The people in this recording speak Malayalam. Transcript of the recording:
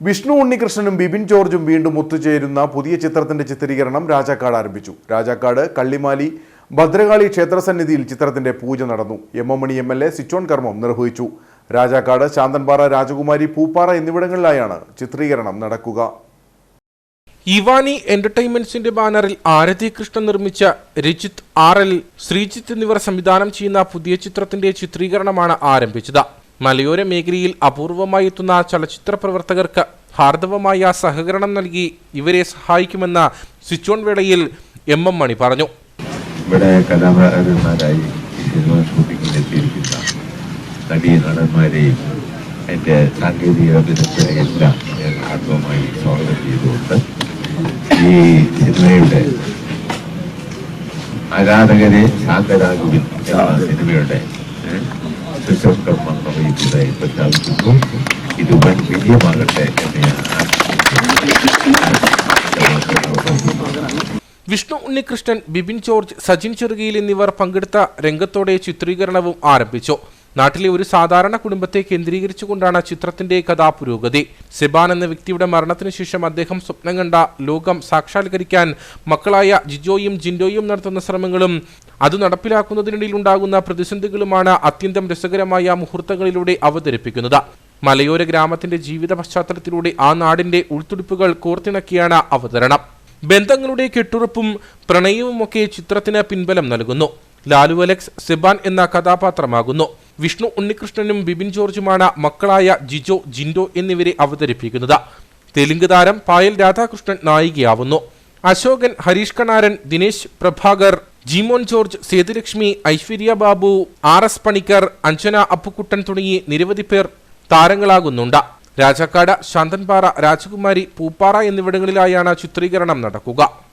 വിഷ്ണു ഉണ്ണികൃഷ്ണനും ബിബിൻ ജോർജും വീണ്ടും ഒത്തുചേരുന്ന പുതിയ ചിത്രത്തിന്റെ ചിത്രീകരണം രാജാക്കാട് ആരംഭിച്ചു. രാജാക്കാട് കള്ളിമാലി ഭദ്രകാളി ക്ഷേത്രസന്നിധിയിൽ ചിത്രത്തിന്റെ പൂജ നടന്നു. M M Mani M L A switch on കർമ്മം നിർവഹിച്ചു. രാജാക്കാട് ശാന്തൻപാറ രാജകുമാരി പൂപ്പാറ എന്നിവിടങ്ങളിലായാണ് ചിത്രീകരണം നടക്കുക. ഇവാനി എന്റർടൈൻമെന്റ്സിന്റെ ബാനറിൽ ആരതി കൃഷ്ണൻ നിർമ്മിച്ച രജിത് ആർ എൽ ശ്രീജിത്ത് എന്നിവർ സംവിധാനം ചെയ്യുന്ന പുതിയ ചിത്രത്തിന്റെ ചിത്രീകരണമാണ് ആരംഭിച്ചത്. മലയോര മേഖലയിൽ അപൂർവമായി എത്തുന്ന ചലച്ചിത്ര പ്രവർത്തകർക്ക് ഹാർദവമായ സഹകരണം നൽകി ഇവരെ സഹായിക്കുമെന്ന സ്വിച്ച് ഓൺ വേളയിൽ എം എം മണി പറഞ്ഞു. ഇവിടെ കലാകാരന്മാരായി സിനിമ ഷൂട്ടിങ്ങിൽ എത്തിയിരിക്കുന്ന നടി നടന്മാരെയും എന്റെ സാങ്കേതിക വിദഗ്ധരെ എല്ലാം ആത്മമായി സ്വാഗതം ചെയ്തുകൊണ്ട് ഈ സിനിമയുടെ ആരാധകരെ ശാന്തരാകുവിൻ സിനിമയുടെ ശിശുക്കർമ്മം നിർവഹിച്ചതായി പ്രഖ്യാപിക്കുന്നു ഇത് വൻ വിജയമാകട്ടെ വിഷ്ണു ഉണ്ണികൃഷ്ണൻ ബിബിൻ ജോർജ് സജിൻ ചെറുകയിൽ എന്നിവർ പങ്കെടുത്ത രംഗത്തോടെ ചിത്രീകരണവും ആരംഭിച്ചു. നാട്ടിലെ ഒരു സാധാരണ കുടുംബത്തെ കേന്ദ്രീകരിച്ചുകൊണ്ടാണ് ചിത്രത്തിന്റെ കഥാ പുരോഗതി സെബാൻ എന്ന വ്യക്തിയുടെ മരണത്തിന് ശേഷം അദ്ദേഹം സ്വപ്നം കണ്ട ലോകം സാക്ഷാത്കരിക്കാൻ മക്കളായ ജിജോയും ജിൻഡോയും നടത്തുന്ന ശ്രമങ്ങളും അത് നടപ്പിലാക്കുന്നതിനിടയിൽ ഉണ്ടാകുന്ന പ്രതിസന്ധികളുമാണ് അത്യന്തം രസകരമായ മുഹൂർത്തങ്ങളിലൂടെ അവതരിപ്പിക്കുന്നത്. മലയോര ഗ്രാമത്തിന്റെ ജീവിത പശ്ചാത്തലത്തിലൂടെ ആ നാടിന്റെ ഉൾത്തുടിപ്പുകൾ കോർത്തിണക്കിയാണ് അവതരണം. ബന്ധങ്ങളുടെ കെട്ടുറപ്പും പ്രണയവുമൊക്കെ ചിത്രത്തിന് പിൻബലം നൽകുന്നു. ലാലു അലക്സ് സിബാൻ എന്ന കഥാപാത്രമാകുന്നു. വിഷ്ണു ഉണ്ണികൃഷ്ണനും ബിബിൻ ജോർജുമാണ് മക്കളായ ജിജോ ജിൻഡോ എന്നിവരെ അവതരിപ്പിക്കുന്നത്. തെലുങ്ക് താരം Payal Radhakrishnan നായികയാവുന്നു. Ashokan Harish Kanaran Dinesh Prabhakar Jimon George Sethulakshmi Aishwarya Babu R S Panicker Anjana Appukuttan തുടങ്ങി നിരവധി പേർ താരങ്ങളാകുന്നുണ്ട്. രാജാക്കാട് ശാന്തൻപാറ രാജകുമാരി പൂപ്പാറ എന്നിവിടങ്ങളിലായാണ് ചിത്രീകരണം നടക്കുക.